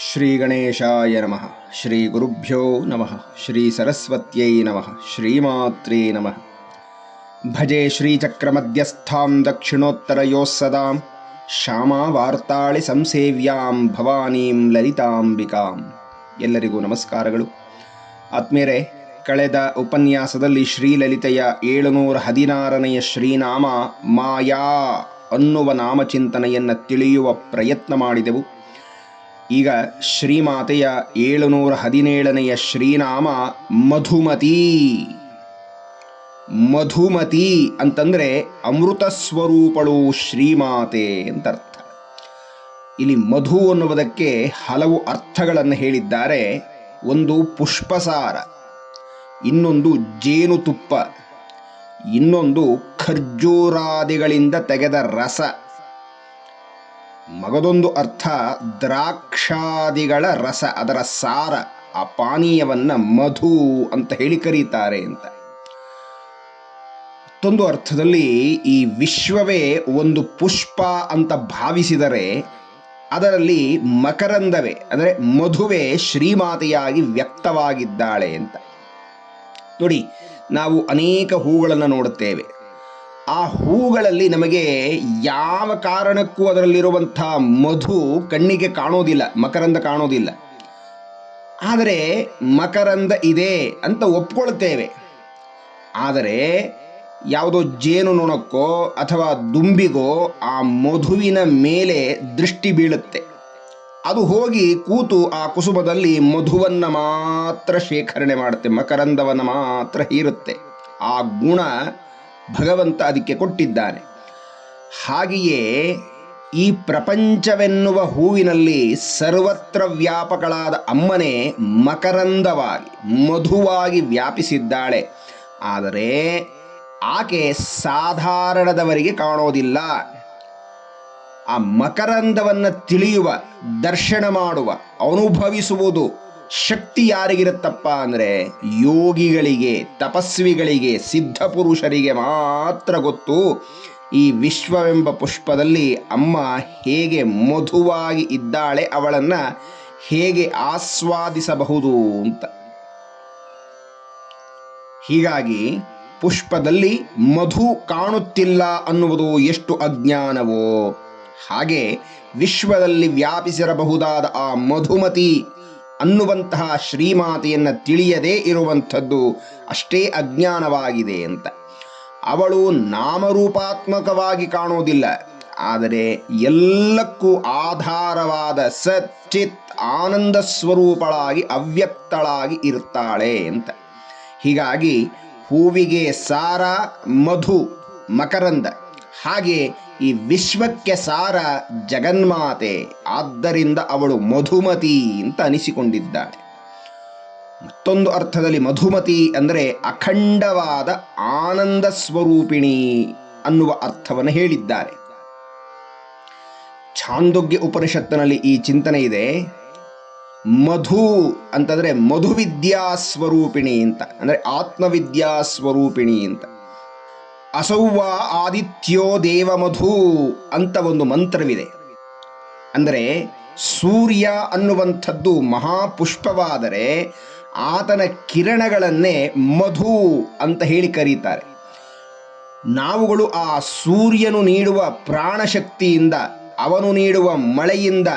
ಶ್ರೀ ಗಣೇಶಾಯ ನಮಃ ಶ್ರೀ ಗುರುಭ್ಯೋ ನಮಃ ಶ್ರೀ ಸರಸ್ವತ್ಯೈ ನಮಃ ಶ್ರೀಮಾತ್ರೇ ನಮಃ ಭಜೆ ಶ್ರೀಚಕ್ರಮಧ್ಯಸ್ಥಾಂ ದಕ್ಷಿಣೋತ್ತರಯೋಸ್ಸದಾಂ ಶ್ಯಾಮಾ ವಾರ್ತಾಳಿ ಸಂಸೇವ್ಯಾಂ ಭವಾನೀಂ ಲಲಿತಾಂಬಿಕಾಂ ಎಲ್ಲರಿಗೂ ನಮಸ್ಕಾರಗಳು. ಆತ್ಮೇರೆ ಕಳೆದ ಉಪನ್ಯಾಸದಲ್ಲಿ ಶ್ರೀಲಲಿತೆಯ ಏಳುನೂರ ಹದಿನಾರನೆಯ ಶ್ರೀನಾಮ ಮಾಯಾ ಅನ್ನುವ ನಾಮಚಿಂತನೆಯನ್ನು ತಿಳಿಯುವ ಪ್ರಯತ್ನ ಮಾಡಿದೆವು. ಈಗ ಶ್ರೀಮಾತೆಯ ಏಳುನೂರ ಹದಿನೇಳನೆಯ ಶ್ರೀನಾಮ ಮಧುಮತಿ. ಮಧುಮತಿ ಅಂತಂದರೆ ಅಮೃತ ಸ್ವರೂಪಳು ಶ್ರೀಮಾತೆ ಅಂತ ಅರ್ಥ ಇಲ್ಲಿ ಮಧು ಅನ್ನುವುದಕ್ಕೆ ಹಲವು ಅರ್ಥಗಳನ್ನು ಹೇಳಿದ್ದಾರೆ. ಒಂದು ಪುಷ್ಪಸಾರ, ಇನ್ನೊಂದು ಜೇನುತುಪ್ಪ, ಇನ್ನೊಂದು ಖರ್ಜೂರಾದಿಗಳಿಂದ ತೆಗೆದ ರಸ. ಮಗದೊಂದು ಅರ್ಥ ದ್ರಾಕ್ಷಾದಿಗಳ ರಸ, ಅದರ ಸಾರ, ಆ ಪಾನೀಯವನ್ನ ಮಧು ಅಂತ ಹೇಳಿ ಕರೀತಾರೆ ಅಂತ. ಮತ್ತೊಂದು ಅರ್ಥದಲ್ಲಿ ಈ ವಿಶ್ವವೇ ಒಂದು ಪುಷ್ಪ ಅಂತ ಭಾವಿಸಿದರೆ ಅದರಲ್ಲಿ ಮಕರಂದವೇ, ಅಂದರೆ ಮಧುವೆ ಶ್ರೀಮಾತೆಯಾಗಿ ವ್ಯಕ್ತವಾಗಿದ್ದಾಳೆ ಅಂತ. ನೋಡಿ, ನಾವು ಅನೇಕ ಹೂಗಳನ್ನು ನೋಡುತ್ತೇವೆ. ಆ ಹೂಗಳಲ್ಲಿ ನಮಗೆ ಯಾವ ಕಾರಣಕ್ಕೂ ಅದರಲ್ಲಿರುವಂಥ ಮಧು ಕಣ್ಣಿಗೆ ಕಾಣೋದಿಲ್ಲ, ಮಕರಂದ ಕಾಣೋದಿಲ್ಲ. ಆದರೆ ಮಕರಂದ ಇದೆ ಅಂತ ಒಪ್ಕೊಳ್ತೇವೆ. ಆದರೆ ಯಾವುದೋ ಜೇನು ನೊಣಕ್ಕೋ ಅಥವಾ ದುಂಬಿಗೋ ಆ ಮಧುವಿನ ಮೇಲೆ ದೃಷ್ಟಿ ಬೀಳುತ್ತೆ. ಅದು ಹೋಗಿ ಕೂತು ಆ ಕುಸುಮದಲ್ಲಿ ಮಧುವನ್ನು ಮಾತ್ರ ಶೇಖರಣೆ ಮಾಡುತ್ತೆ, ಮಕರಂದವನ್ನು ಮಾತ್ರ ಹೀರುತ್ತೆ. ಆ ಗುಣ ಭಗವಂತ ಅದಕ್ಕೆ ಕೊಟ್ಟಿದ್ದಾನೆ. ಹಾಗೆಯೇ ಈ ಪ್ರಪಂಚವೆನ್ನುವ ಹೂವಿನಲ್ಲಿ ಸರ್ವತ್ರ ವ್ಯಾಪಕಳಾದ ಅಮ್ಮನೆ ಮಕರಂದವಾಗಿ, ಮಧುವಾಗಿ ವ್ಯಾಪಿಸಿದ್ದಾಳೆ. ಆದರೆ ಆಕೆ ಸಾಧಾರಣದವರಿಗೆ ಕಾಣೋದಿಲ್ಲ. ಆ ಮಕರಂದವನ್ನು ತಿಳಿಯುವ, ದರ್ಶನ ಮಾಡುವ, ಅನುಭವಿಸುವುದು ಶಕ್ತಿ ಯಾರಿಗಿರುತ್ತಪ್ಪ ಅಂದರೆ ಯೋಗಿಗಳಿಗೆ, ತಪಸ್ವಿಗಳಿಗೆ, ಸಿದ್ಧ ಪುರುಷರಿಗೆ ಮಾತ್ರ ಗೊತ್ತು. ಈ ವಿಶ್ವವೆಂಬ ಪುಷ್ಪದಲ್ಲಿ ಅಮ್ಮ ಹೇಗೆ ಮಧುವಾಗಿ ಇದ್ದಾಳೆ ಅವಳನ್ನು ಹೇಗೆ ಆಸ್ವಾದಿಸಬಹುದು ಅಂತ. ಹೀಗಾಗಿ ಪುಷ್ಪದಲ್ಲಿ ಮಧು ಕಾಣುತ್ತಿಲ್ಲ ಅನ್ನುವುದು ಎಷ್ಟು ಅಜ್ಞಾನವೋ. ಹಾಗೆ ವಿಶ್ವದಲ್ಲಿ ವ್ಯಾಪಿಸಿರಬಹುದಾದ ಆ ಮಧುಮತಿ ಅನ್ನುವಂತಹ ಶ್ರೀಮಾತೆಯನ್ನು ತಿಳಿಯದೇ ಇರುವಂಥದ್ದು ಅಷ್ಟೇ ಅಜ್ಞಾನವಾಗಿದೆ ಅಂತ. ಅವಳು ನಾಮರೂಪಾತ್ಮಕವಾಗಿ ಕಾಣೋದಿಲ್ಲ. ಆದರೆ ಎಲ್ಲಕ್ಕೂ ಆಧಾರವಾದ ಸಚ್ಚಿತ್ ಆನಂದ ಸ್ವರೂಪಳಾಗಿ ಅವ್ಯಕ್ತಳಾಗಿ ಇರ್ತಾಳೆ ಅಂತ. ಹೀಗಾಗಿ ಹೂವಿಗೆ ಸಾರ, ಮಧು, ಮಕರಂದ ಹಾಗೆ ಈ ವಿಶ್ವಕ್ಕೆ ಸಾರ ಜಗನ್ಮಾತೆ, ಆದ್ದರಿಂದ ಅವಳು ಮಧುಮತಿ ಅಂತ ಅನಿಸಿಕೊಂಡಿದ್ದಾಳೆ. ಮತ್ತೊಂದು ಅರ್ಥದಲ್ಲಿ ಮಧುಮತಿ ಅಂದರೆ ಅಖಂಡವಾದ ಆನಂದ ಸ್ವರೂಪಿಣಿ ಅನ್ನುವ ಅರ್ಥವನ್ನು ಹೇಳಿದ್ದಾರೆ. ಛಾಂದೋಗ್ಯ ಉಪನಿಷತ್ತಿನಲ್ಲಿ ಈ ಚಿಂತನೆ ಇದೆ. ಮಧು ಅಂತಂದರೆ ಮಧುವಿದ್ಯಾ ಸ್ವರೂಪಿಣಿ ಅಂತ, ಅಂದರೆ ಆತ್ಮವಿದ್ಯಾ ಸ್ವರೂಪಿಣಿ ಅಂತ. ಅಸೌವ ಆದಿತ್ಯೋ ದೇವಮಧು ಅಂತ ಒಂದು ಮಂತ್ರವಿದೆ. ಅಂದರೆ ಸೂರ್ಯ ಅನ್ನುವಂಥದ್ದು ಮಹಾಪುಷ್ಪವಾದರೆ ಆತನ ಕಿರಣಗಳನ್ನೇ ಮಧು ಅಂತ ಹೇಳಿ ಕರೀತಾರೆ. ನಾವುಗಳು ಆ ಸೂರ್ಯನು ನೀಡುವ ಪ್ರಾಣಶಕ್ತಿಯಿಂದ, ಅವನು ನೀಡುವ ಮಳೆಯಿಂದ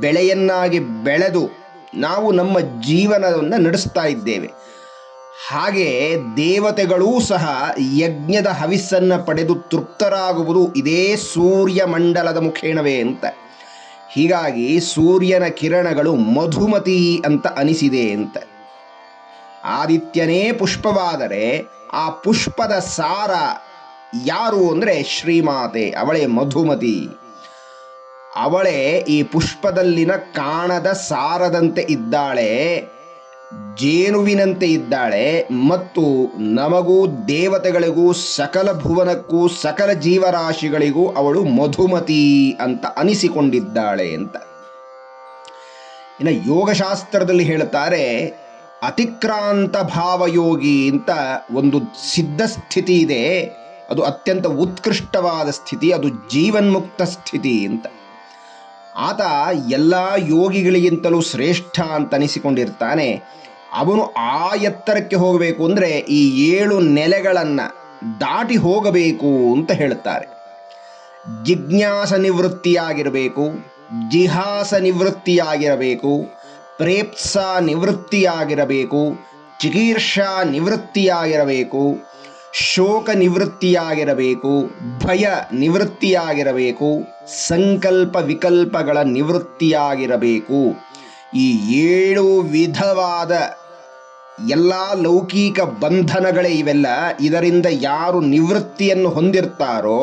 ಬೆಳೆಯನ್ನಾಗಿ ಬೆಳೆದು ನಾವು ನಮ್ಮ ಜೀವನವನ್ನು ನಡೆಸ್ತಾ ಇದ್ದೇವೆ. ಹಾಗೆ ದೇವತೆಗಳೂ ಸಹ ಯಜ್ಞದ ಹವಿಸ್ಸನ್ನು ಪಡೆದು ತೃಪ್ತರಾಗುವುದು ಇದೇ ಸೂರ್ಯ ಮಂಡಲದ ಮುಖೇಣವೇ ಅಂತ. ಹೀಗಾಗಿ ಸೂರ್ಯನ ಕಿರಣಗಳು ಮಧುಮತಿ ಅಂತ ಅನಿಸಿದೆ ಅಂತ. ಆದಿತ್ಯನೇ ಪುಷ್ಪವಾದರೆ ಆ ಪುಷ್ಪದ ಸಾರ ಯಾರು ಅಂದರೆ ಶ್ರೀಮಾತೆ, ಅವಳೇ ಮಧುಮತಿ. ಅವಳೇ ಈ ಪುಷ್ಪದಲ್ಲಿನ ಕಾಣದ ಸಾರದಂತೆ ಇದ್ದಾಳೆ ಜೇನುವಿನಂತೆ ಇದ್ದಾಳೆ ಮತ್ತು ನಮಗೂ ದೇವತೆಗಳಿಗೂ ಸಕಲ ಭುವನಕ್ಕೂ ಸಕಲ ಜೀವರಾಶಿಗಳಿಗೂ ಅವಳು ಮಧುಮತಿ ಅಂತ ಅನಿಸಿಕೊಂಡಿದ್ದಾಳೆ ಅಂತ. ಇನ್ನು ಯೋಗಶಾಸ್ತ್ರದಲ್ಲಿ ಹೇಳ್ತಾರೆ ಅತಿಕ್ರಾಂತ ಭಾವಯೋಗಿ ಅಂತ ಒಂದು ಸಿದ್ಧ ಸ್ಥಿತಿ ಇದೆ. ಅದು ಅತ್ಯಂತ ಉತ್ಕೃಷ್ಟವಾದ ಸ್ಥಿತಿ, ಅದು ಜೀವನ್ಮುಕ್ತ ಸ್ಥಿತಿ ಅಂತ. ಆತ ಎಲ್ಲ ಯೋಗಿಗಳಿಗಿಂತಲೂ ಶ್ರೇಷ್ಠ ಅಂತ ಅನಿಸಿಕೊಂಡಿರ್ತಾನೆ. ಅವನು ಆ ಎತ್ತರಕ್ಕೆ ಹೋಗಬೇಕು ಅಂದರೆ ಈ ಏಳು ನೆಲೆಗಳನ್ನು ದಾಟಿ ಹೋಗಬೇಕು ಅಂತ ಹೇಳುತ್ತಾರೆ. ಜಿಜ್ಞಾಸ ನಿವೃತ್ತಿಯಾಗಿರಬೇಕು, ಜಿಹಾಸ ನಿವೃತ್ತಿಯಾಗಿರಬೇಕು, ಪ್ರೇಪ್ಸ ನಿವೃತ್ತಿಯಾಗಿರಬೇಕು, ಚಿಕೀರ್ಷಾ ನಿವೃತ್ತಿಯಾಗಿರಬೇಕು, ಶೋಕ ನಿವೃತ್ತಿಯಾಗಿರಬೇಕು, ಭಯ ನಿವೃತ್ತಿಯಾಗಿರಬೇಕು, ಸಂಕಲ್ಪ ವಿಕಲ್ಪಗಳ ನಿವೃತ್ತಿಯಾಗಿರಬೇಕು. ಈ ಏಳು ವಿಧವಾದ ಎಲ್ಲ ಲೌಕಿಕ ಬಂಧನಗಳೇ ಇವೆಲ್ಲ ಇದರಿಂದ ಯಾರು ನಿವೃತ್ತಿಯನ್ನು ಹೊಂದಿರ್ತಾರೋ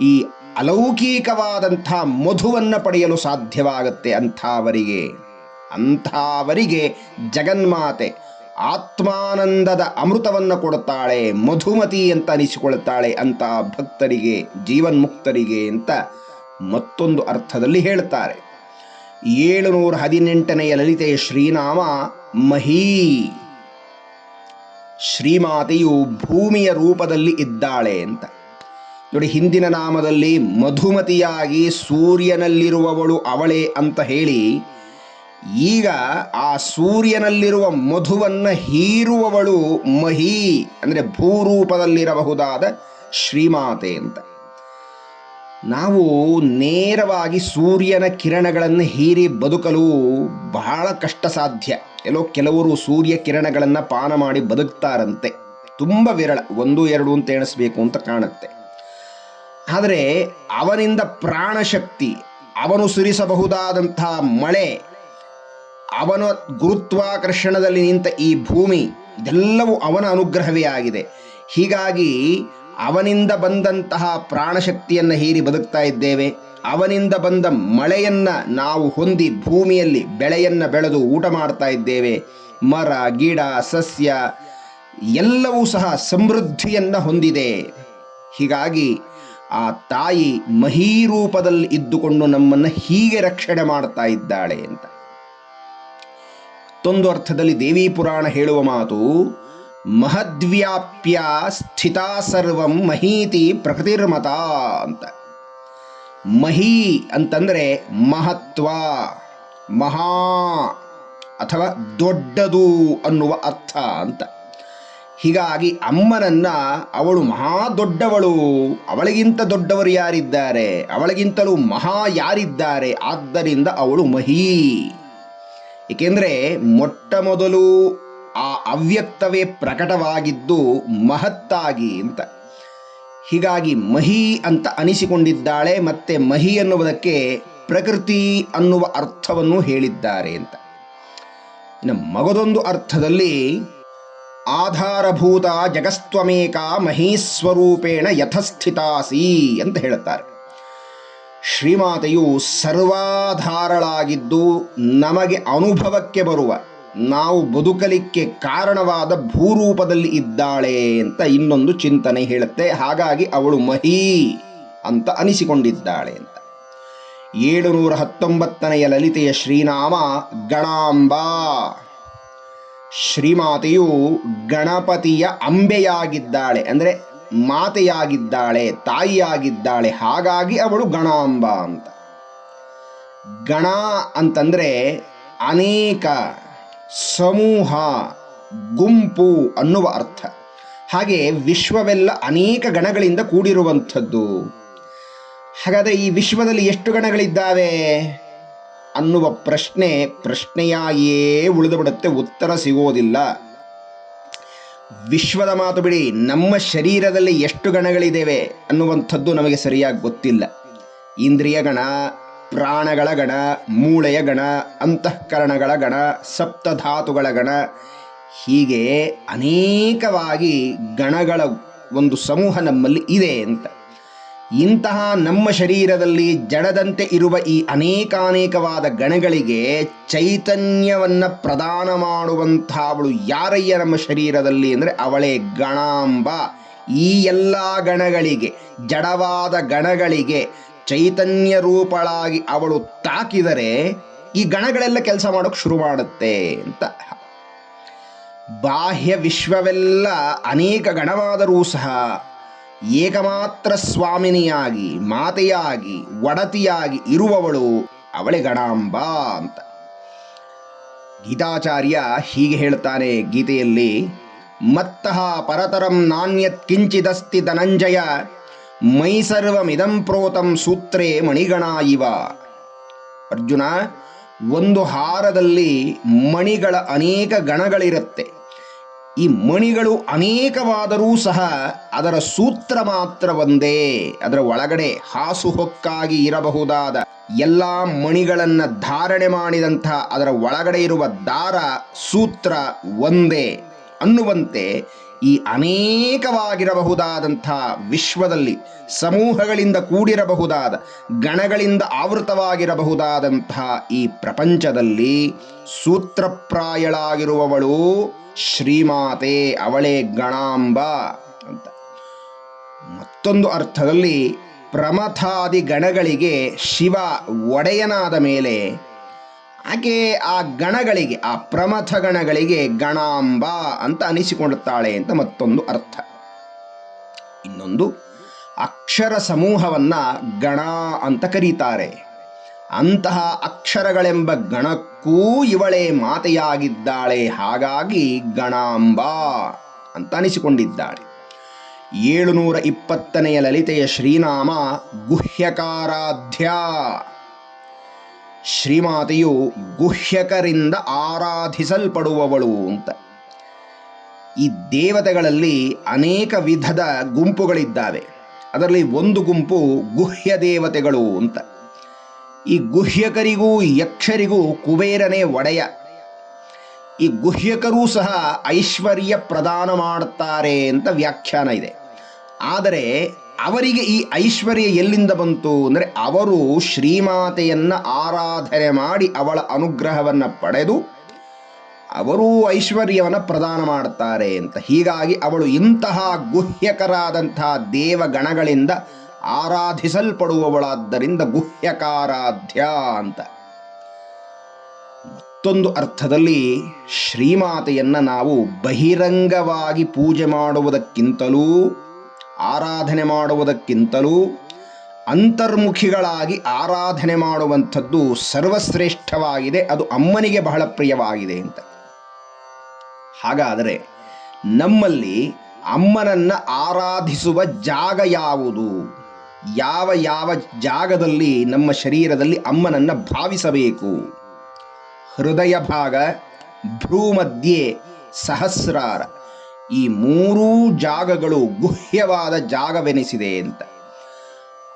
ಈ ಅಲೌಕಿಕವಾದಂಥ ಮಧುವನ್ನು ಪಡೆಯಲು ಸಾಧ್ಯವಾಗುತ್ತೆ ಅಂಥವರಿಗೆ. ಅಂಥವರಿಗೆ ಜಗನ್ಮಾತೆ ಆತ್ಮಾನಂದದ ಅಮೃತವನ್ನು ಕೊಡುತ್ತಾಳೆ, ಮಧುಮತಿ ಅಂತ ಅನಿಸಿಕೊಳ್ಳುತ್ತಾಳೆ ಅಂತ ಭಕ್ತರಿಗೆ, ಜೀವನ್ಮುಕ್ತರಿಗೆ ಅಂತ ಮತ್ತೊಂದು ಅರ್ಥದಲ್ಲಿ ಹೇಳ್ತಾರೆ. ಏಳುನೂರ ಹದಿನೆಂಟನೆಯ ಲಲಿತೆಯ ಶ್ರೀನಾಮ ಮಹೀ. ಶ್ರೀಮಾತೆಯು ಭೂಮಿಯ ರೂಪದಲ್ಲಿ ಇದ್ದಾಳೆ ಅಂತ. ನೋಡಿ, ಹಿಂದಿನ ನಾಮದಲ್ಲಿ ಮಧುಮತಿಯಾಗಿ ಸೂರ್ಯನಲ್ಲಿರುವವಳು ಅವಳೇ ಅಂತ ಹೇಳಿ, ಈಗ ಆ ಸೂರ್ಯನಲ್ಲಿರುವ ಮಧುವನ್ನು ಹೀರುವವಳು ಮಹಿ, ಅಂದರೆ ಭೂರೂಪದಲ್ಲಿರಬಹುದಾದ ಶ್ರೀಮಾತೆ ಅಂತ. ನಾವು ನೇರವಾಗಿ ಸೂರ್ಯನ ಕಿರಣಗಳನ್ನು ಹೀರಿ ಬದುಕಲು ಬಹಳ ಕಷ್ಟ ಸಾಧ್ಯ ಎಲ್ಲೋ ಕೆಲವರು ಸೂರ್ಯ ಕಿರಣಗಳನ್ನು ಪಾನ ಮಾಡಿ ಬದುಕ್ತಾರಂತೆ. ತುಂಬ ವಿರಳ, ಒಂದು, ಎರಡು ಅಂತ ಎಣಿಸ್ಬೇಕು ಅಂತ ಕಾಣುತ್ತೆ. ಆದರೆ ಅವನಿಂದ ಪ್ರಾಣಶಕ್ತಿ, ಅವನು ಸುರಿಸಬಹುದಾದಂಥ ಮಳೆ, ಅವನ ಗುರುತ್ವಾಕರ್ಷಣದಲ್ಲಿ ನಿಂತ ಈ ಭೂಮಿ, ಇದೆಲ್ಲವೂ ಅವನ ಅನುಗ್ರಹವೇ ಆಗಿದೆ. ಹೀಗಾಗಿ ಅವನಿಂದ ಬಂದಂತಹ ಪ್ರಾಣಶಕ್ತಿಯನ್ನು ಹೀರಿ ಬದುಕ್ತಾ ಇದ್ದೇವೆ. ಅವನಿಂದ ಬಂದ ಮಳೆಯನ್ನ ನಾವು ಹೊಂದಿ ಭೂಮಿಯಲ್ಲಿ ಬೆಳೆಯನ್ನ ಬೆಳೆದು ಊಟ ಮಾಡ್ತಾ ಇದ್ದೇವೆ. ಮರ, ಗಿಡ, ಸಸ್ಯ ಎಲ್ಲವೂ ಸಹ ಸಮೃದ್ಧಿಯನ್ನ ಹೊಂದಿದೆ. ಹೀಗಾಗಿ ಆ ತಾಯಿ ಮಹೀರೂಪದಲ್ಲಿ ಇದ್ದುಕೊಂಡು ನಮ್ಮನ್ನು ಹೀಗೆ ರಕ್ಷಣೆ ಮಾಡ್ತಾ ಇದ್ದಾಳೆ ಅಂತ. ಮತ್ತೊಂದು ಅರ್ಥದಲ್ಲಿ ದೇವಿ ಪುರಾಣ ಹೇಳುವ ಮಾತು ಮಹದ್ವ್ಯಾಪ್ಯ ಸ್ಥಿತಾ ಸರ್ವಂ ಮಹೀತಿ ಪ್ರಕೃತಿರ್ಮತ ಅಂತ. ಮಹಿ ಅಂತಂದರೆ ಮಹತ್ವ, ಮಹಾ ಅಥವಾ ದೊಡ್ಡದು ಅನ್ನುವ ಅರ್ಥ ಅಂತ. ಹೀಗಾಗಿ ಅಮ್ಮನನ್ನ ಅವಳು ಮಹಾ ದೊಡ್ಡವಳು, ಅವಳಿಗಿಂತ ದೊಡ್ಡವರು ಯಾರಿದ್ದಾರೆ, ಅವಳಿಗಿಂತಲೂ ಮಹಾ ಯಾರಿದ್ದಾರೆ, ಆದ್ದರಿಂದ ಅವಳು ಮಹೀ. ಏಕೆಂದರೆ ಮೊಟ್ಟ ಮೊದಲು ಅವ್ಯಕ್ತವೇ ಪ್ರಕಟವಾಗಿದ್ದು ಮಹತ್ತಾಗಿ ಅಂತ. ಹೀಗಾಗಿ ಮಹಿ ಅಂತ ಅನಿಸಿಕೊಂಡಿದ್ದಾಳೆ ಮತ್ತೆ ಮಹಿ ಅನ್ನುವುದಕ್ಕೆ ಪ್ರಕೃತಿ ಅನ್ನುವ ಅರ್ಥವನ್ನು ಹೇಳಿದ್ದಾರೆ ಅಂತ. ಇನ್ನು ಮಗದೊಂದು ಅರ್ಥದಲ್ಲಿ ಆಧಾರಭೂತ ಜಗಸ್ತ್ವಮೇಕ ಮಹೀಸ್ವರೂಪೇಣ ಯಥಸ್ಥಿತಾಸಿ ಅಂತ ಹೇಳುತ್ತಾರೆ. ಶ್ರೀಮಾತೆಯು ಸರ್ವಾಧಾರಳಾಗಿದ್ದು ನಮಗೆ ಅನುಭವಕ್ಕೆ ಬರುವ ನಾವು ಬದುಕಲಿಕ್ಕೆ ಕಾರಣವಾದ ಭೂರೂಪದಲ್ಲಿ ಇದ್ದಾಳೆ ಅಂತ ಇನ್ನೊಂದು ಚಿಂತನೆ ಹೇಳುತ್ತೆ. ಹಾಗಾಗಿ ಅವಳು ಮಹಿ ಅಂತ ಅನಿಸಿಕೊಂಡಿದ್ದಾಳೆ ಅಂತ. ಏಳುನೂರ ಹತ್ತೊಂಬತ್ತನೆಯ ಲಲಿತೆಯ ಶ್ರೀನಾಮ ಗಣಾಂಬಾ. ಶ್ರೀಮಾತೆಯು ಗಣಪತಿಯ ಅಂಬೆಯಾಗಿದ್ದಾಳೆ. ಅಂದರೆ ಮಾತೆಯಾಗಿದ್ದಾಳೆ, ತಾಯಿಯಾಗಿದ್ದಾಳೆ. ಹಾಗಾಗಿ ಅವಳು ಗಣಾಂಬ ಅಂತ. ಗಣ ಅಂತಂದರೆ ಅನೇಕ ಸಮೂಹ, ಗುಂಪು ಅನ್ನುವ ಅರ್ಥ. ಹಾಗೆ ವಿಶ್ವವೆಲ್ಲ ಅನೇಕ ಗಣಗಳಿಂದ ಕೂಡಿರುವಂಥದ್ದು. ಹಾಗಾದರೆ ಈ ವಿಶ್ವದಲ್ಲಿ ಎಷ್ಟು ಗಣಗಳಿದ್ದಾವೆ? ಅನ್ನುವ ಪ್ರಶ್ನೆ ಪ್ರಶ್ನೆಯಾಗಿಯೇ ಉಳಿದು ಬಿಡುತ್ತೆ ಉತ್ತರ ಸಿಗೋದಿಲ್ಲ ವಿಶ್ವದ ಮಾತು ಬಿಡಿ, ನಮ್ಮ ಶರೀರದಲ್ಲಿ ಎಷ್ಟು ಗಣಗಳಿದ್ದೇವೆ ಅನ್ನುವಂಥದ್ದು ನಮಗೆ ಸರಿಯಾಗಿ ಗೊತ್ತಿಲ್ಲ. ಇಂದ್ರಿಯ ಗಣ ಪ್ರಾಣಗಳ ಗಣ, ಮೂಳೆಯ ಗಣ, ಅಂತಃಕರಣಗಳ ಗಣ, ಸಪ್ತಧಾತುಗಳ ಗಣ. ಹೀಗೆ ಅನೇಕವಾಗಿ ಗಣಗಳ ಒಂದು ಸಮೂಹ ನಮ್ಮಲ್ಲಿ ಇದೆ ಅಂತ. ಇಂತಹ ನಮ್ಮ ಶರೀರದಲ್ಲಿ ಜಡದಂತೆ ಇರುವ ಈ ಅನೇಕಾನೇಕವಾದ ಗಣಗಳಿಗೆ ಚೈತನ್ಯವನ್ನು ಪ್ರದಾನ ಮಾಡುವಂಥವಳು ಯಾರಯ್ಯ ನಮ್ಮ ಶರೀರದಲ್ಲಿ ಅಂದರೆ ಅವಳೇ ಗಣಾಂಬ. ಈ ಎಲ್ಲ ಗಣಗಳಿಗೆ, ಜಡವಾದ ಗಣಗಳಿಗೆ ಚೈತನ್ಯ ರೂಪಳಾಗಿ ಅವಳು ತಾಕಿದರೆ ಈ ಗಣಗಳೆಲ್ಲ ಕೆಲಸ ಮಾಡೋಕೆ ಶುರು ಮಾಡುತ್ತೆ ಅಂತ. ಬಾಹ್ಯ ವಿಶ್ವವೆಲ್ಲ ಅನೇಕ ಗಣವಾದರೂ ಸಹ ಏಕಮಾತ್ರ ಸ್ವಾಮಿನಿಯಾಗಿ, ಮಾತೆಯಾಗಿ, ಒಡತಿಯಾಗಿ ಇರುವವಳು ಅವಳೆ ಗಣಾಂಬ ಅಂತ. ಗೀತಾಚಾರ್ಯ ಹೀಗೆ ಹೇಳ್ತಾನೆ ಗೀತೆಯಲ್ಲಿ ಮತ್ತಹ ಪರತರಂ ನಾಣ್ಯತ್ ಕಿಂಚಿದಸ್ತಿ ಧನಂಜಯ ಮೈ ಸರ್ವಮಿದಂ ಪ್ರೋತಂ ಸೂತ್ರೇ ಮಣಿಗಣ ಇವ ಅರ್ಜುನ, ಒಂದು ಹಾರದಲ್ಲಿ ಮಣಿಗಳ ಅನೇಕ ಗಣಗಳಿರುತ್ತೆ. ಈ ಮಣಿಗಳು ಅನೇಕವಾದರೂ ಸಹ ಅದರ ಸೂತ್ರ ಮಾತ್ರ ಒಂದೇ. ಅದರ ಒಳಗಡೆ ಹಾಸುಹೊಕ್ಕಾಗಿ ಇರಬಹುದಾದ ಎಲ್ಲ ಮಣಿಗಳನ್ನು ಧಾರಣೆ ಮಾಡಿದಂಥ ಅದರ ಒಳಗಡೆ ಇರುವ ದಾರ ಸೂತ್ರ ಒಂದೇ ಅನ್ನುವಂತೆ ಈ ಅನೇಕವಾಗಿರಬಹುದಾದಂಥ ವಿಶ್ವದಲ್ಲಿ ಸಮೂಹಗಳಿಂದ ಕೂಡಿರಬಹುದಾದ, ಗಣಗಳಿಂದ ಆವೃತವಾಗಿರಬಹುದಾದಂಥ ಈ ಪ್ರಪಂಚದಲ್ಲಿ ಸೂತ್ರಪ್ರಾಯಳಾಗಿರುವವಳು ಶ್ರೀಮಾತೆ ಅವಳೇ ಗಣಾಂಬ ಅಂತ. ಮತ್ತೊಂದು ಅರ್ಥದಲ್ಲಿ ಪ್ರಮಥಾದಿ ಗಣಗಳಿಗೆ ಶಿವ ಒಡೆಯನಾದ ಮೇಲೆ ಆಕೆ ಆ ಗಣಗಳಿಗೆ, ಆ ಪ್ರಮಥ ಗಣಗಳಿಗೆ ಗಣಾಂಬ ಅಂತ ಅನಿಸಿಕೊಳ್ಳುತ್ತಾಳೆ ಅಂತ ಮತ್ತೊಂದು ಅರ್ಥ. ಇನ್ನೊಂದು, ಅಕ್ಷರ ಸಮೂಹವನ್ನ ಗಣ ಅಂತ ಕರೀತಾರೆ. ಅಂತಹ ಅಕ್ಷರಗಳೆಂಬ ಗಣಕ್ಕೂ ಇವಳೇ ಮಾತೆಯಾಗಿದ್ದಾಳೆ, ಹಾಗಾಗಿ ಗಣಾಂಬ ಅಂತ ಅನಿಸಿಕೊಂಡಿದ್ದಾಳೆ. ಏಳುನೂರ ಇಪ್ಪತ್ತನೆಯ ಲಲಿತೆಯ ಶ್ರೀನಾಮ ಗುಹ್ಯಕಾರಾಧ್ಯ. ಶ್ರೀಮಾತೆಯು ಗುಹ್ಯಕರಿಂದ ಆರಾಧಿಸಲ್ಪಡುವವಳು ಅಂತ. ಈ ದೇವತೆಗಳಲ್ಲಿ ಅನೇಕ ವಿಧದ ಗುಂಪುಗಳಿದ್ದಾವೆ. ಅದರಲ್ಲಿ ಒಂದು ಗುಂಪು ಗುಹ್ಯ ದೇವತೆಗಳು ಅಂತ. ಈ ಗುಹ್ಯಕರಿಗೂ ಯಕ್ಷರಿಗೂ ಕುಬೇರನೇ ಒಡೆಯ. ಈ ಗುಹ್ಯಕರೂ ಸಹ ಐಶ್ವರ್ಯ ಪ್ರದಾನ ಮಾಡುತ್ತಾರೆ ಅಂತ ವ್ಯಾಖ್ಯಾನ ಇದೆ. ಆದರೆ ಅವರಿಗೆ ಈ ಐಶ್ವರ್ಯ ಎಲ್ಲಿಂದ ಬಂತು ಅಂದರೆ ಅವರು ಶ್ರೀಮಾತೆಯನ್ನು ಆರಾಧನೆ ಮಾಡಿ ಅವಳ ಅನುಗ್ರಹವನ್ನು ಪಡೆದು ಅವರೂ ಐಶ್ವರ್ಯವನ್ನು ಪ್ರದಾನ ಮಾಡುತ್ತಾರೆ ಅಂತ. ಹೀಗಾಗಿ ಅವಳು ಇಂತಹ ಗುಹ್ಯಕರಾದಂತಹ ದೇವಗಣಗಳಿಂದ ಆರಾಧಿಸಲ್ಪಡುವವಳಾದ್ದರಿಂದ ಗುಹ್ಯಕಾರಾಧ್ಯ ಅಂತ. ಮತ್ತೊಂದು ಅರ್ಥದಲ್ಲಿ ಶ್ರೀಮಾತೆಯನ್ನು ನಾವು ಬಹಿರಂಗವಾಗಿ ಪೂಜೆ ಮಾಡುವುದಕ್ಕಿಂತಲೂ ಆರಾಧನೆ ಮಾಡುವುದಕ್ಕಿಂತಲೂ ಅಂತರ್ಮುಖಿಗಳಾಗಿ ಆರಾಧನೆ ಮಾಡುವಂಥದ್ದು ಸರ್ವಶ್ರೇಷ್ಠವಾಗಿದೆ, ಅದು ಅಮ್ಮನಿಗೆ ಬಹಳ ಪ್ರಿಯವಾಗಿದೆ ಅಂತ. ಹಾಗಾದರೆ ನಮ್ಮಲ್ಲಿ ಅಮ್ಮನನ್ನು ಆರಾಧಿಸುವ ಜಾಗ ಯಾವುದು? ಯಾವ ಯಾವ ಜಾಗದಲ್ಲಿ ನಮ್ಮ ಶರೀರದಲ್ಲಿ ಅಮ್ಮನನ್ನು ಭಾವಿಸಬೇಕು? ಹೃದಯ ಭಾಗ, ಭ್ರೂಮಧ್ಯೆ, ಸಹಸ್ರಾರ. ಈ ಮೂರೂ ಜಾಗಗಳು ಗುಹ್ಯವಾದ ಜಾಗವೆನಿಸಿದೆ ಅಂತ.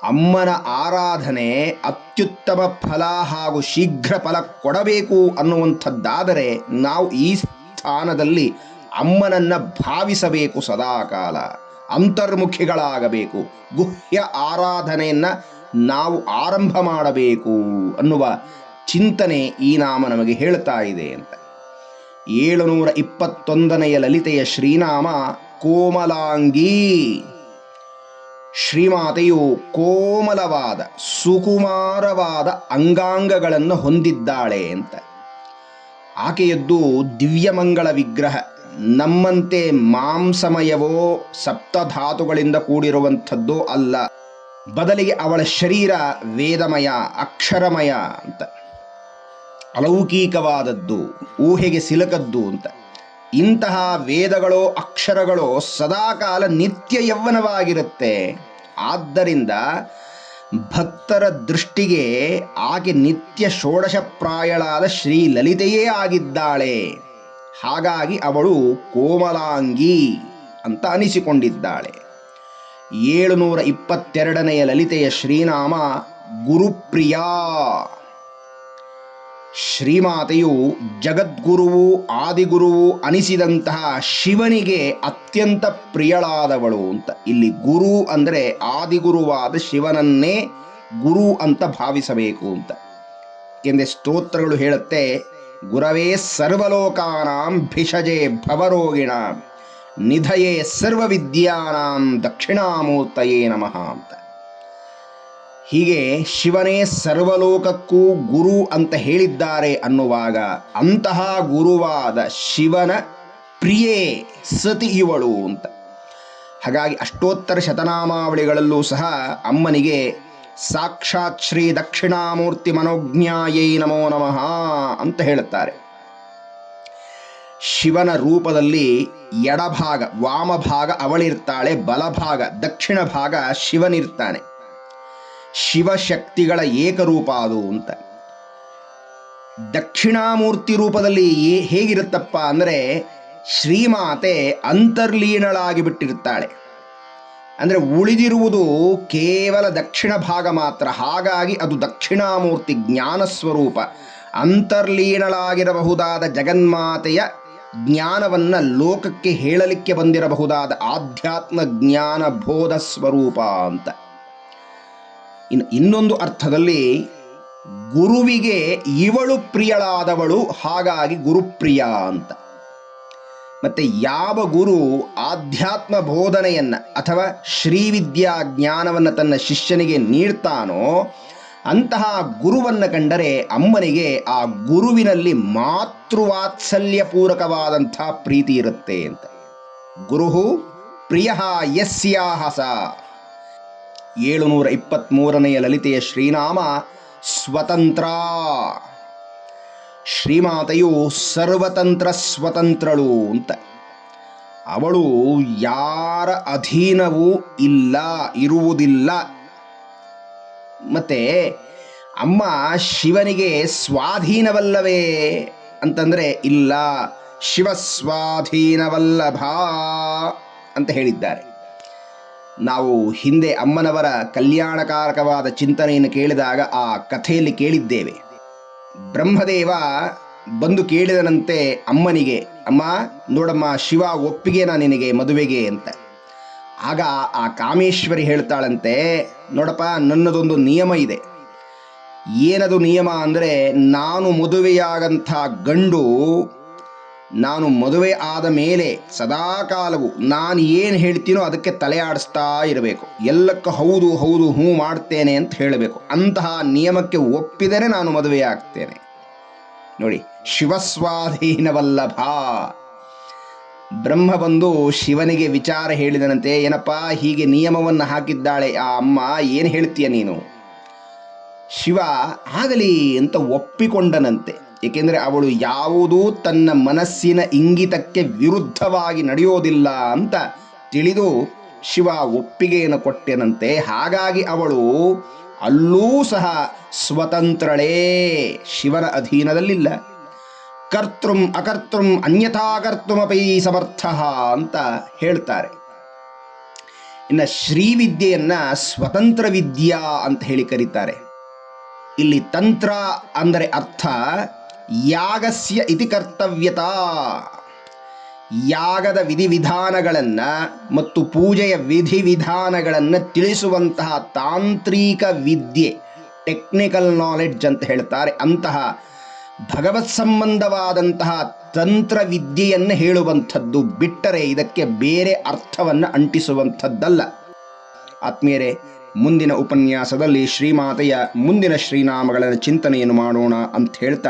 ಅಮ್ಮನ ಆರಾಧನೆ ಅತ್ಯುತ್ತಮ ಫಲ ಹಾಗೂ ಶೀಘ್ರ ಫಲ ಕೊಡಬೇಕು ಅನ್ನುವಂಥದ್ದಾದರೆ ನಾವು ಈ ಸ್ಥಾನದಲ್ಲಿ ಅಮ್ಮನನ್ನು ಭಾವಿಸಬೇಕು ಸದಾಕಾಲ. ಅಂತರ್ಮುಖಿಗಳಾಗಬೇಕು. ಗುಹ್ಯ ಆರಾಧನೆಯನ್ನು ನಾವು ಆರಂಭ ಮಾಡಬೇಕು ಅನ್ನುವ ಚಿಂತನೆ ಈ ನಾಮ ನಮಗೆ ಹೇಳ್ತಾ ಇದೆ ಅಂತ. ಏಳುನೂರ ಇಪ್ಪತ್ತೊಂದನೆಯ ಲಲಿತೆಯ ಶ್ರೀನಾಮ ಕೋಮಲಾಂಗಿ. ಶ್ರೀಮಾತೆಯು ಕೋಮಲವಾದ, ಸುಕುಮಾರವಾದ ಅಂಗಾಂಗಗಳನ್ನು ಹೊಂದಿದ್ದಾಳೆ ಅಂತ. ಆಕೆಯದ್ದು ದಿವ್ಯಮಂಗಳ ವಿಗ್ರಹ. ನಮ್ಮಂತೆ ಮಾಂಸಮಯವೋ ಸಪ್ತಧಾತುಗಳಿಂದ ಕೂಡಿರುವಂಥದ್ದೋ ಅಲ್ಲ. ಬದಲಿಗೆ ಅವಳ ಶರೀರ ವೇದಮಯ, ಅಕ್ಷರಮಯ ಅಂತ. ಅಲೌಕಿಕವಾದದ್ದು, ಊಹೆಗೆ ಸಿಲಕದ್ದು ಅಂತ. ಇಂತಹ ವೇದಗಳೋ ಅಕ್ಷರಗಳೋ ಸದಾಕಾಲ ನಿತ್ಯ ಯೌವನವಾಗಿರುತ್ತೆ. ಆದ್ದರಿಂದ ಭಕ್ತರ ದೃಷ್ಟಿಗೆ ಆಕೆ ನಿತ್ಯ ಷೋಡಶಪ್ರಾಯಳಾದ ಶ್ರೀ ಲಲಿತೆಯೇ ಆಗಿದ್ದಾಳೆ. ಹಾಗಾಗಿ ಅವಳು ಕೋಮಲಾಂಗಿ ಅಂತ ಅನಿಸಿಕೊಂಡಿದ್ದಾಳೆ. ಏಳುನೂರ ಇಪ್ಪತ್ತೆರಡನೆಯ ಲಲಿತೆಯ ಶ್ರೀನಾಮ ಗುರುಪ್ರಿಯಾ. ಶ್ರೀಮಾತೆಯು ಜಗದ್ಗುರುವು ಆದಿಗುರುವು ಅನಿಸಿದಂತಹ ಶಿವನಿಗೆ ಅತ್ಯಂತ ಪ್ರಿಯಳಾದವಳು ಅಂತ. ಇಲ್ಲಿ ಗುರು ಅಂದರೆ ಆದಿಗುರುವಾದ ಶಿವನನ್ನೇ ಗುರು ಅಂತ ಭಾವಿಸಬೇಕು ಅಂತ. ಎಂದೇ ಸ್ತೋತ್ರಗಳು ಹೇಳುತ್ತೆ, ಗುರವೇ ಸರ್ವಲೋಕಾನಾಂ ಭಿಷಜೆ ಭವರೋಗಿಣ, ನಿಧಯೇ ಸರ್ವವಿದ್ಯಾನಾಂ ದಕ್ಷಿಣಾಮೂರ್ತಯೇ ನಮಃ ಅಂತ. ಹೀಗೆ ಶಿವನೇ ಸರ್ವಲೋಕಕ್ಕೂ ಗುರು ಅಂತ ಹೇಳಿದ್ದಾರೆ ಅನ್ನುವಾಗ ಅಂತಹ ಗುರುವಾದ ಶಿವನ ಪ್ರಿಯೇ ಸತಿ ಇವಳು ಅಂತ. ಹಾಗಾಗಿ ಅಷ್ಟೋತ್ತರ ಶತನಾಮಾವಳಿಗಳಲ್ಲೂ ಸಹ ಅಮ್ಮನಿಗೆ ಸಾಕ್ಷಾತ್ ಶ್ರೀ ದಕ್ಷಿಣಾಮೂರ್ತಿ ಮನೋಜ್ಞಾಯೈ ನಮೋ ನಮಃ ಅಂತ ಹೇಳುತ್ತಾರೆ. ಶಿವನ ರೂಪದಲ್ಲಿ ಎಡಭಾಗ, ವಾಮಭಾಗ ಅವಳಿರ್ತಾಳೆ, ಬಲಭಾಗ ದಕ್ಷಿಣ ಭಾಗ ಶಿವನಿರ್ತಾನೆ. ಶಿವಶಕ್ತಿಗಳ ಏಕರೂಪ ಅದು ಅಂತ. ದಕ್ಷಿಣಾಮೂರ್ತಿ ರೂಪದಲ್ಲಿ ಹೇಗಿರುತ್ತಪ್ಪ ಅಂದರೆ ಶ್ರೀಮಾತೆ ಅಂತರ್ಲೀನಳಾಗಿ ಬಿಟ್ಟಿರುತ್ತಾಳೆ. ಅಂದರೆ ಉಳಿದಿರುವುದು ಕೇವಲ ದಕ್ಷಿಣ ಭಾಗ ಮಾತ್ರ. ಹಾಗಾಗಿ ಅದು ದಕ್ಷಿಣಾಮೂರ್ತಿ ಜ್ಞಾನ ಸ್ವರೂಪ. ಅಂತರ್ಲೀನಳಾಗಿರಬಹುದಾದ ಜಗನ್ಮಾತೆಯ ಜ್ಞಾನವನ್ನು ಲೋಕಕ್ಕೆ ಹೇಳಲಿಕ್ಕೆ ಬಂದಿರಬಹುದಾದ ಆಧ್ಯಾತ್ಮ ಜ್ಞಾನ ಬೋಧ ಸ್ವರೂಪ ಅಂತ. ಇನ್ನು ಇನ್ನೊಂದು ಅರ್ಥದಲ್ಲಿ ಗುರುವಿಗೆ ಇವಳು ಪ್ರಿಯಳಾದವಳು, ಹಾಗಾಗಿ ಗುರುಪ್ರಿಯ ಅಂತ. ಮತ್ತೆ ಯಾವ ಗುರು ಆಧ್ಯಾತ್ಮ ಬೋಧನೆಯನ್ನು ಅಥವಾ ಶ್ರೀವಿದ್ಯಾ ಜ್ಞಾನವನ್ನು ತನ್ನ ಶಿಷ್ಯನಿಗೆ ನೀಡ್ತಾನೋ, ಅಂತಹ ಗುರುವನ್ನು ಕಂಡರೆ ಅಮ್ಮನಿಗೆ ಆ ಗುರುವಿನಲ್ಲಿ ಮಾತೃವಾತ್ಸಲ್ಯಪೂರಕವಾದಂಥ ಪ್ರೀತಿ ಇರುತ್ತೆ ಅಂತ. ಗುರು ಪ್ರಿಯ ಯಸ್ಯಾಹ ಸ ಏಳುನೂರ ಇಪ್ಪತ್ತ್ಮೂರನೆಯ ಲಲಿತೆಯ ಶ್ರೀನಾಮ ಸ್ವತಂತ್ರ. ಶ್ರೀಮಾತೆಯು ಸರ್ವತಂತ್ರ ಸ್ವತಂತ್ರಳು ಅಂತ. ಅವಳು ಯಾರ ಅಧೀನವೂ ಇಲ್ಲ, ಇರುವುದಿಲ್ಲ. ಮತ್ತೆ ಅಮ್ಮ ಶಿವನಿಗೆ ಸ್ವಾಧೀನವಲ್ಲವೇ ಅಂತಂದ್ರೆ ಇಲ್ಲ ಶಿವ ಸ್ವಾಧೀನವಲ್ಲಭ ಅಂತ ಹೇಳಿದ್ದಾರೆ. ನಾವು ಹಿಂದೆ ಅಮ್ಮನವರ ಕಲ್ಯಾಣಕಾರಕವಾದ ಚಿಂತನೆಯನ್ನು ಕೇಳಿದಾಗ ಆ ಕಥೆಯಲ್ಲಿ ಕೇಳಿದ್ದೇವೆ. ಬ್ರಹ್ಮದೇವ ಬಂದು ಕೇಳಿದನಂತೆ ಅಮ್ಮನಿಗೆ, ಅಮ್ಮ, ನೋಡಮ್ಮ, ಶಿವ ಒಪ್ಪಿಗೆನ ನಿನಗೆ ಮದುವೆಗೆ ಅಂತ. ಆಗ ಆ ಕಾಮೇಶ್ವರಿ ಹೇಳ್ತಾಳಂತೆ, ನೋಡಪ್ಪ, ನನ್ನದೊಂದು ನಿಯಮ ಇದೆ. ಏನದು ನಿಯಮ ಅಂದರೆ, ನಾನು ಮದುವೆಯಾಗಂಥ ಗಂಡು ನಾನು ಮದುವೆ ಆದ ಮೇಲೆ ಸದಾಕಾಲವು ನಾನು ಏನು ಹೇಳ್ತೀನೋ ಅದಕ್ಕೆ ತಲೆ ಆಡಿಸ್ತಾ ಇರಬೇಕು. ಎಲ್ಲಕ್ಕೂ ಹೌದು ಹೌದು, ಹ್ಞೂ ಮಾಡ್ತೇನೆ ಅಂತ ಹೇಳಬೇಕು. ಅಂತಹ ನಿಯಮಕ್ಕೆ ಒಪ್ಪಿದರೆ ನಾನು ಮದುವೆ ಆಗ್ತೇನೆ ನೋಡಿ, ಶಿವಸ್ವಾಧೀನವಲ್ಲಭ. ಬ್ರಹ್ಮ ಬಂದು ಶಿವನಿಗೆ ವಿಚಾರ ಹೇಳಿದನಂತೆ, ಏನಪ್ಪ, ಹೀಗೆ ನಿಯಮವನ್ನು ಹಾಕಿದ್ದಾಳೆ ಆ ಅಮ್ಮ, ಏನು ಹೇಳ್ತೀಯ ನೀನು? ಶಿವ ಆಗಲಿ ಅಂತ ಒಪ್ಪಿಕೊಂಡನಂತೆ. ಏಕೆಂದರೆ ಅವಳು ಯಾವುದೂ ತನ್ನ ಮನಸ್ಸಿನ ಇಂಗಿತಕ್ಕೆ ವಿರುದ್ಧವಾಗಿ ನಡೆಯೋದಿಲ್ಲ ಅಂತ ತಿಳಿದು ಶಿವ ಒಪ್ಪಿಗೆಯನ್ನು ಕೊಟ್ಟೆನಂತೆ. ಹಾಗಾಗಿ ಅವಳು ಅಲ್ಲೂ ಸಹ ಸ್ವತಂತ್ರಳೇ ಶಿವನ ಅಧೀನದಲ್ಲಿಲ್ಲ. ಕರ್ತೃಂ ಅಕರ್ತೃಂ ಅನ್ಯಥಾ ಕರ್ತೃಮಪಿ ಸಮರ್ಥ ಅಂತ ಹೇಳ್ತಾರೆ. ಇನ್ನು ಶ್ರೀವಿದ್ಯೆಯನ್ನ ಸ್ವತಂತ್ರ ವಿದ್ಯಾ ಅಂತ ಹೇಳಿ ಕರೀತಾರೆ. ಇಲ್ಲಿ ತಂತ್ರ ಅಂದರೆ ಅರ್ಥ ಯಾಗಸ್ಯ ಇತಿ ಕರ್ತವ್ಯತಾ. ಯಾಗದ ವಿಧಿವಿಧಾನಗಳನ್ನು ಮತ್ತು ಪೂಜೆಯ ವಿಧಿವಿಧಾನಗಳನ್ನು ತಿಳಿಸುವಂತಹ ತಾಂತ್ರಿಕ ವಿದ್ಯೆ ಟೆಕ್ನಿಕಲ್ ನಾಲೆಡ್ಜ್ ಅಂತ ಹೇಳ್ತಾರೆ. ಅಂತಹ ಭಗವತ್ ಸಂಬಂಧವಾದಂತಹ ತಂತ್ರ ವಿದ್ಯೆಯನ್ನು ಹೇಳುವಂಥದ್ದು ಬಿಟ್ಟರೆ ಇದಕ್ಕೆ ಬೇರೆ ಅರ್ಥವನ್ನು ಅಂಟಿಸುವಂಥದ್ದಲ್ಲ. ಆತ್ಮೀಯರೇ, ಮುಂದಿನ ಉಪನ್ಯಾಸದಲ್ಲಿ ಶ್ರೀಮಾತೆಯ ಮುಂದಿನ ಶ್ರೀನಾಮಗಳ ಚಿಂತನೆಯನ್ನು ಮಾಡೋಣ ಅಂತ ಹೇಳ್ತಾ